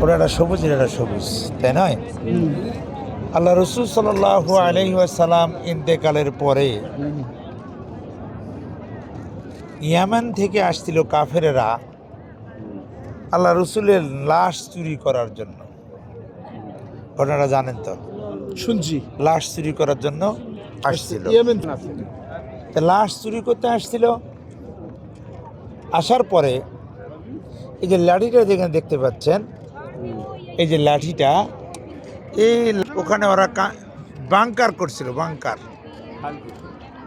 ওরা একটা সবুজ এটা সবুজ তাই নয়? আল্লাহ রসুল সাল্লাহ আলহিসাল্লাম ইন্তেকালের পরে ইয়ামান থেকে আসছিল কাফেরেরা আল্লাহ রসুলের লাশ চুরি করার জন্য। ঘটনাটা জানেন তো? শুনছি। লাশ চুরি করার জন্য আসছিল। ইয়েমেন লাশ চুরি করতে আসছিল। আসার পরে এই যে লাঠিটা যেখানে দেখতে পাচ্ছেন এই যে লাঠিটা এই ওখানে ওরা বাংকার করছিল বাংকার।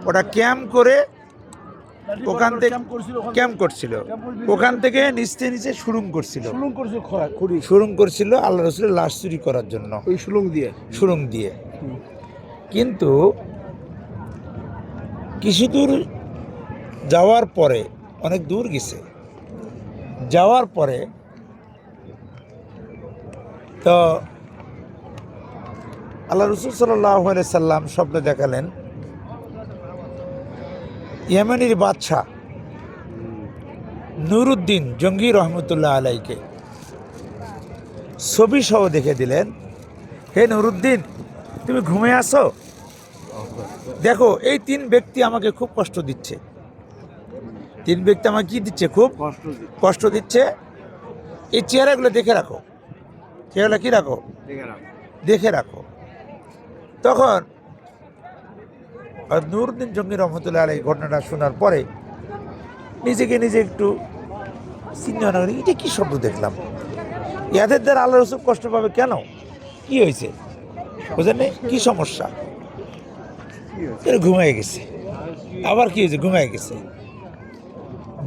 ওটা ক্যাম্প করে ওখান থেকে ক্যাম্প করছিল। ওখান থেকে নিচে নিচে সুরুং করছিল। সুরুং করছিল আল্লাহ রসুলের লাশ চুরি করার জন্য। ওই সুলুং দিয়ে? সুরুং দিয়ে। কিন্তু কিছু দূর যাওয়ার পরে অনেক দূর গেছে যাওয়ার পরে তো আল্লাহ রসুল সাল্লাহ সাল্লাম স্বপ্ন দেখালেন ইয়েমেনির বাদশাহ নুরুদ্দিন জঙ্গি রহমতুল্লাহ আলাইকে ছবি সহ দেখে দিলেন হে নুরুদ্দিন তুমি ঘুমে আসো দেখো এই তিন ব্যক্তি আমাকে খুব কষ্ট দিচ্ছে। তিন ব্যক্তি আমাকে কি দিচ্ছে খুব? কষ্ট কষ্ট দিচ্ছে। এই চেহারাগুলো দেখে রাখো। চেহারা কি রাখো। দেখে রাখো। তখন নুরুদ্দিন জঙ্গি রহমতুল্লাহ আলাই ঘটনাটা শোনার পরে নিজেকে নিজে একটু চিন্তা না করি এটা কী শব্দ দেখলাম? ইয়াদের দ্বারা আল্লাহ রসুল কষ্ট পাবে কেন? কি হয়েছে? বুঝলেন কি সমস্যা? ঘুমাই গেছে। আবার কি হয়েছে? ঘুমাই গেছে।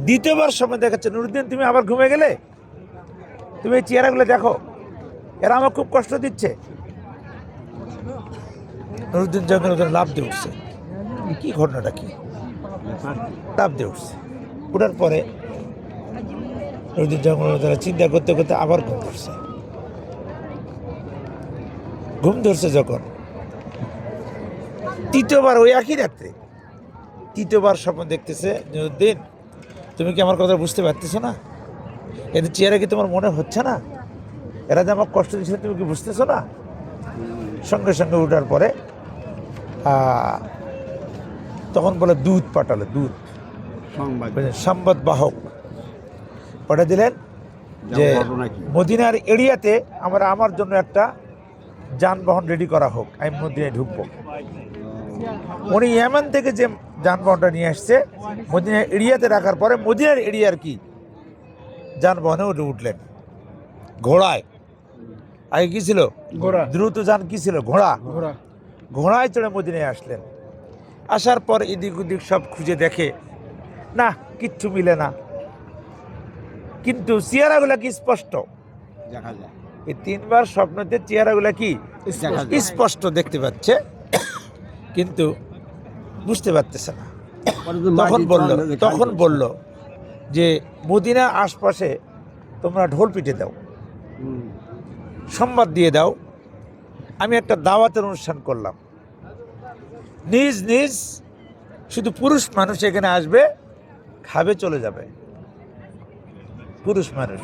দ্বিতীয়বার সময় দেখাচ্ছে নুরুদ্দিন তুমি আবার ঘুমে গেলে? তুমি এই চেহারাগুলো দেখো। এরা আমার খুব কষ্ট দিচ্ছে। নুরুদ্দিন ওদের লাভ দিয়ে উঠছে। কি ঘটনাটা কি? লাভ দিয়ে উঠছে। উঠার পরে নুরুদ্দিন তারা চিন্তা করতে করতে আবার ঘুম ধরছে। ঘুম ধরছে যখন তৃতীয়বার ওই একই রাত্রে তৃতীয়বার স্বপ্ন দেখতেছে, নুরুদ্দিন, তুমি কি আমার কথা বুঝতে পারতেছো না? এদের চেহারা কি তোমার মনে হচ্ছে না? এরা যে আমার কষ্ট দিচ্ছিল তুমি কি বুঝতেছো না? সঙ্গে সঙ্গে উঠার পরে তখন বলে দুধ পাঠালো দুধ সংবাদ। বাহক। পাঠিয়ে দিলেন যে মদিনার এরিয়াতে আমরা আমার জন্য একটা যানবাহন রেডি করা হোক আমি মদিনায় ঢুকবো। উনি ইয়ামান থেকে যে যানবাহনটা নিয়ে আসছে মদিনার এরিয়াতে রাখার পরে মদিনার এরিয়ার কি? যানবাহনে উঠে উঠলেন। ঘোড়ায়। আগে কি ছিল? ঘোড়া। দ্রুত যান কি ছিল? ঘোড়া। ঘোড়া। ঘোড়ায় চড়ে মদিনায় আসলেন। আসার পর এদিক ওদিক সব খুঁজে দেখে না কিচ্ছু মিলে না। কিন্তু চেহারাগুলা কি স্পষ্ট? দেখা যায়। এই তিনবার স্বপ্নতে চেহারাগুলা কি স্পষ্ট দেখতে পাচ্ছে কিন্তু বুঝতে পারতেছে না। তখন বলল তখন বলল যে মদিনা আশপাশে তোমরা ঢোল পিটে দাও। হুম। সংবাদ দিয়ে দাও। আমি একটা দাওয়াতের অনুষ্ঠান করলাম। নিজ নিজ শুধু পুরুষ মানুষ এখানে আসবে, খাবে, চলে যাবে। পুরুষ মানুষ।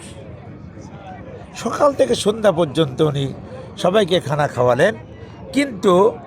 সকাল থেকে সন্ধ্যা পর্যন্ত উনি সবাইকে খানা খাওয়ালেন। কিন্তু